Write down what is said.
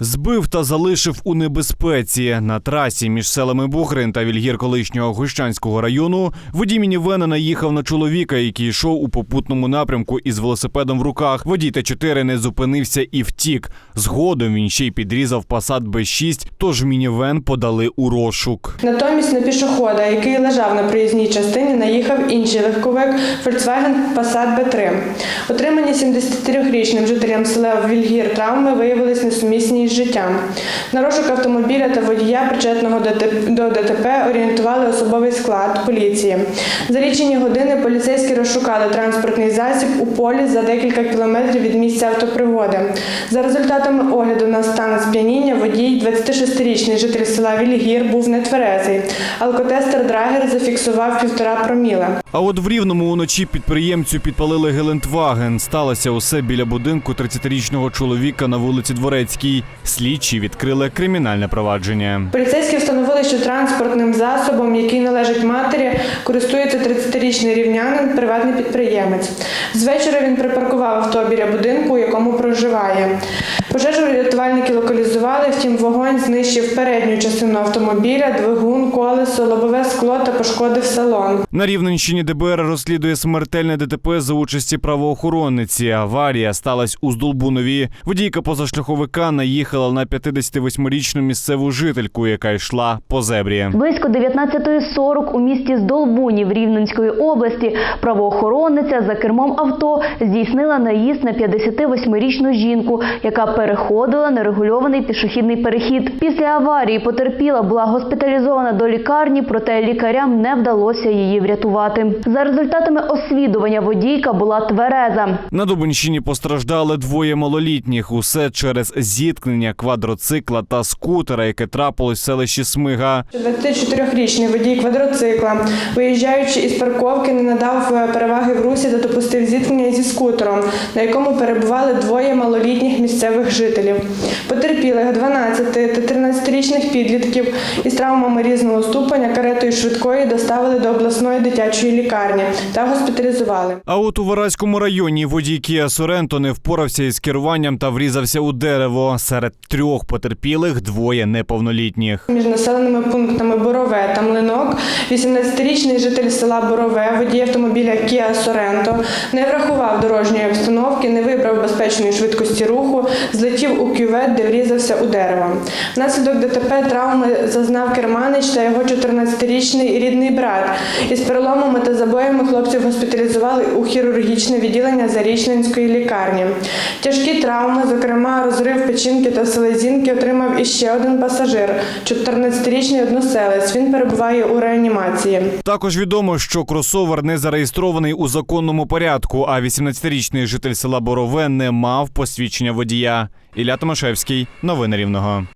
Збив та залишив у небезпеці на трасі між селами Бухрин та Вільгір колишнього Гущанського району. Водій мінівена наїхав на чоловіка, який йшов у попутному напрямку із велосипедом в руках. Водій Т4 не зупинився і втік. Згодом він ще й підрізав Passat Б6, тож мінівен подали у розшук. Натомість на пішохода, який лежав на проїзній частині, наїхав інший легковик Volkswagen Passat B3. Отримані 73-річним жителям села Вільгір травми виявились несумісні із життям. На розшук автомобіля та водія, причетного до ДТП- орієнтували особовий склад поліції. За лічені години поліцейські розшукали транспортний засіб у полі за декілька кілометрів від місця автопригоди. За результатами огляду на стан сп'яніння водій, 26-річний житель села Вільгір, був нетверезий. Алкотестер Драгер зафіксував півтора проміла. А от в рівному уночі підприємцю підпалили Гелендваген. Сталося усе біля будинку 30-річного чоловіка на вулиці Дворецькій. Слідчі відкрили кримінальне провадження. Поліцейські встановили, що транспортним засобом, який належить матері, користується 30-річний рівнянин, приватний підприємець. Звечора він припаркував авто біля будинку, у якому проживає. Пожежу рятувальники локалізували, втім вогонь знищив передню частину автомобіля, двигун, колесо, лобове пошкодив салон. На Рівненщині ДБР розслідує смертельне ДТП за участі правоохоронниці. Аварія сталася у Здолбунові. Водійка позашляховика наїхала на 58-річну місцеву жительку, яка йшла по зебрі. Близько 19.40 у місті Здолбунів Рівненської області правоохоронниця за кермом авто здійснила наїзд на 58-річну жінку, яка переходила нерегульований пішохідний перехід. Після аварії потерпіла була госпіталізована до лікарні, проте лікарям не вдалося її врятувати. За результатами освідування водійка була твереза. На Дубинщині постраждали двоє малолітніх. Усе через зіткнення квадроцикла та скутера, яке трапилось в селищі Смига. 24-річний водій квадроцикла, виїжджаючи із парковки, не надав е, переваги в русі та допустив зіткнення зі скутером, на якому перебували двоє малолітніх місцевих жителів. Потерпілих 12 та 13-річних підлітків із травмами різного ступеня каретою швидкої доставили до обласної дитячої лікарні та госпіталізували. А от у Вараському районі водій Кія Соренто не впорався із керуванням та врізався у дерево. Серед трьох потерпілих двоє неповнолітніх. Між населеними пунктами 18-річний житель села Борове, водій автомобіля Kia Sorento, не врахував дорожньої обстановки, не вибрав безпечної швидкості руху, злетів у кювет, де врізався у дерево. Внаслідок ДТП травми зазнав керманич та його 14-річний рідний брат. Із переломами та забоями хлопців госпіталізували у хірургічне відділення Зарічненської лікарні. Тяжкі травми, зокрема розрив печінки та селезінки, отримав іще один пасажир, 14-річний односелець. Він перебуває у реанімації. Також відомо, що кросовер не зареєстрований у законному порядку, а 18-річний житель села Борове не мав посвідчення водія. Ілля Томашевський, новини Рівного.